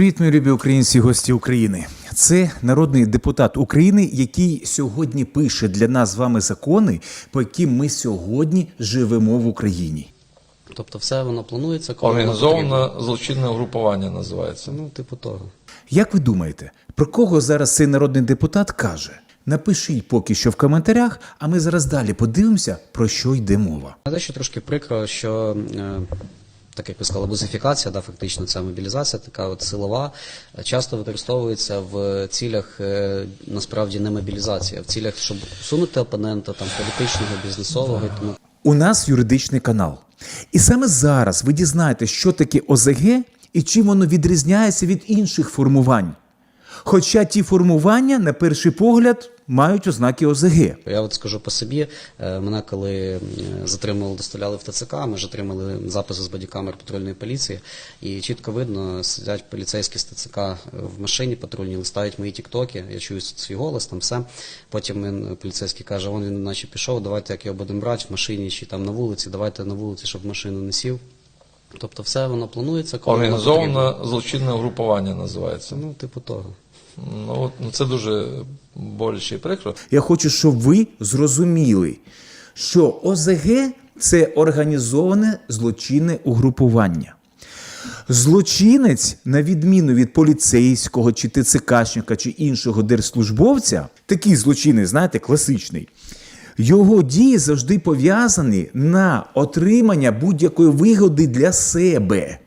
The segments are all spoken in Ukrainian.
Привіт, мої любі українці, гості України. Це народний депутат України, який сьогодні пише для нас з вами закони, по яким ми сьогодні живемо в Україні. Тобто все воно планується, коли. Організоване злочинне угрупування називається. Ну, типу того. Як ви думаєте, про кого зараз цей народний депутат каже? Напишіть поки що в коментарях, а ми зараз далі подивимося, про що йде мова. А дещо трошки прикро, що е, так як ви сказали, бузифікація, да, фактично ця мобілізація, така от силова, часто використовується в цілях е, насправді не мобілізації, а в цілях, щоб усунути опонента там політичного, бізнесового і тому У нас юридичний канал. І саме зараз ви дізнаєтесь, що таке ОЗГ і чим воно відрізняється від інших формувань. Хоча ті формування, на перший погляд, мають ознаки ОЗГ. Я от скажу по собі, е, мене коли е, затримали, доставляли в ТЦК, ми ж отримали записи з бодікамер патрульної поліції, і чітко видно, сидять поліцейські з ТЦК в машині патрульній, листають мої тіктоки, я чую свій голос, там все. Потім він, поліцейський каже, вон він наче пішов, давайте як його будемо брати в машині чи там на вулиці, давайте на вулиці, щоб машину не сів. Тобто все воно планується, коли воно. Організоване злочинне угрупування називається. Ну, типу того. Ну, от, ну це дуже боляче і прикро. Я хочу, щоб ви зрозуміли, що ОЗГ це організоване злочинне угрупування. Злочинець, на відміну від поліцейського чи ТЦКшника чи іншого держслужбовця, такий злочинець, знаєте, класичний. Його дії завжди пов'язані на отримання будь-якої вигоди для себе.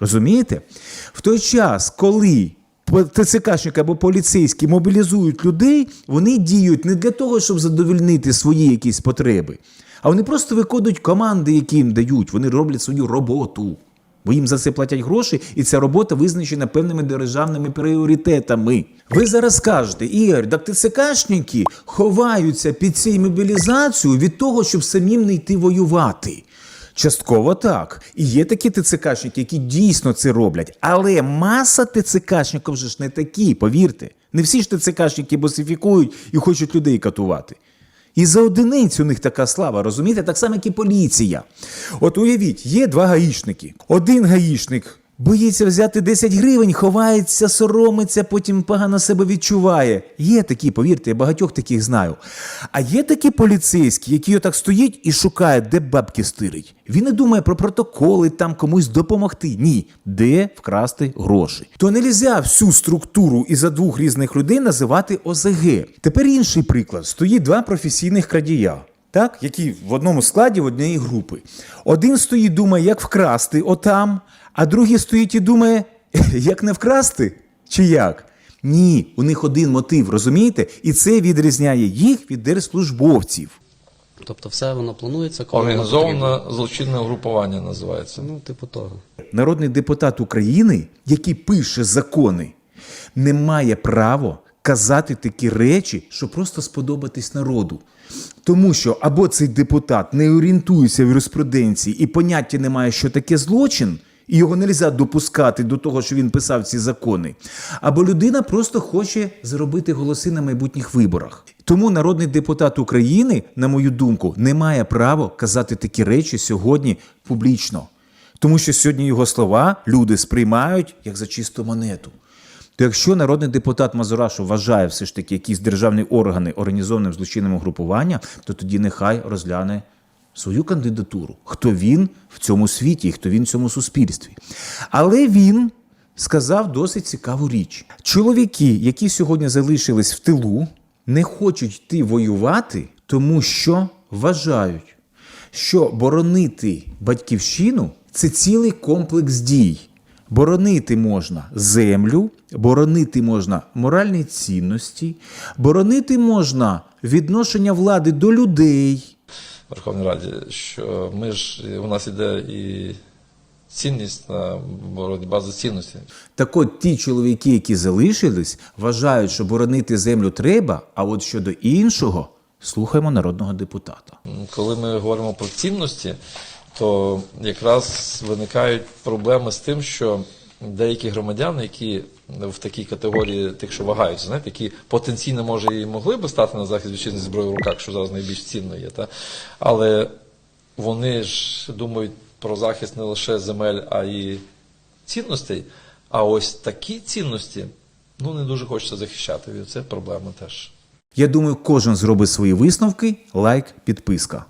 Розумієте? В той час, коли ТЦКшник або поліцейські мобілізують людей, вони діють не для того, щоб задовольнити свої якісь потреби, а вони просто виконують команди, які їм дають. Вони роблять свою роботу. Бо їм за це платять гроші, і ця робота визначена певними державними пріоритетами. Ви зараз скажете, Ігор, так ТЦКшники ховаються під цією мобілізацією від того, щоб самим не йти воювати. Частково так. І є такі ТЦКшники, які дійсно це роблять. Але маса ТЦКшників вже ж не такі, повірте. Не всі ж ТЦКшники босифікують і хочуть людей катувати. І за одиницю у них така слава, розумієте? Так само, як і поліція. От уявіть, є два гаїшники. Один гаїшник боїться взяти 10 гривень, ховається, соромиться, потім погано себе відчуває. Є такі, повірте, я багатьох таких знаю. А є такі поліцейські, які отак стоїть і шукають, де бабки стирить. Він не думає про протоколи, там комусь допомогти. Ні, де вкрасти гроші. То не можна всю структуру із-за двох різних людей називати ОЗГ. Тепер інший приклад: стоїть два професійних крадія. Так, які в одному складі в однієї групи. Один стоїть, думає, як вкрасти отам, а другий стоїть і думає, як не вкрасти? Чи як? Ні, у них один мотив, розумієте? І це відрізняє їх від держслужбовців. Тобто все воно планується, коли. Організоване злочинне угрупування називається. Ну, типу того. Народний депутат України, який пише закони, не має права казати такі речі, що просто сподобатись народу. Тому що або цей депутат не орієнтується в юриспруденції і поняття не має, що таке злочин, і його не можна допускати до того, що він писав ці закони. Або людина просто хоче заробити голоси на майбутніх виборах. Тому народний депутат України, на мою думку, не має права казати такі речі сьогодні публічно. Тому що сьогодні його слова люди сприймають як за чисту монету. То якщо народний депутат Мазурашу вважає все ж таки якісь державні органи організованим злочинним угрупуванням, то тоді нехай розгляне свою кандидатуру, хто він в цьому світі і хто він в цьому суспільстві. Але він сказав досить цікаву річ: чоловіки, які сьогодні залишились в тилу, не хочуть йти воювати, тому що вважають, що боронити батьківщину це цілий комплекс дій. Боронити можна землю, боронити можна моральні цінності, боронити можна відношення влади до людей. в Верховній Раді, що ми ж у нас іде і цінність на боротьба за цінності. Так от ті чоловіки, які залишились, вважають, що боронити землю треба, а от щодо іншого, слухаємо народного депутата. Коли ми говоримо про цінності, то якраз виникають проблеми з тим, що деякі громадяни, які в такій категорії тих, що вагаються, знаєте, які потенційно може і могли би стати на захист вітчизни зброї в руках, що зараз найбільш цінно є, та? але вони ж думають про захист не лише земель, а й цінностей. А ось такі цінності ну не дуже хочеться захищати. Це проблема теж. Я думаю, кожен зробить свої висновки. Лайк, підписка.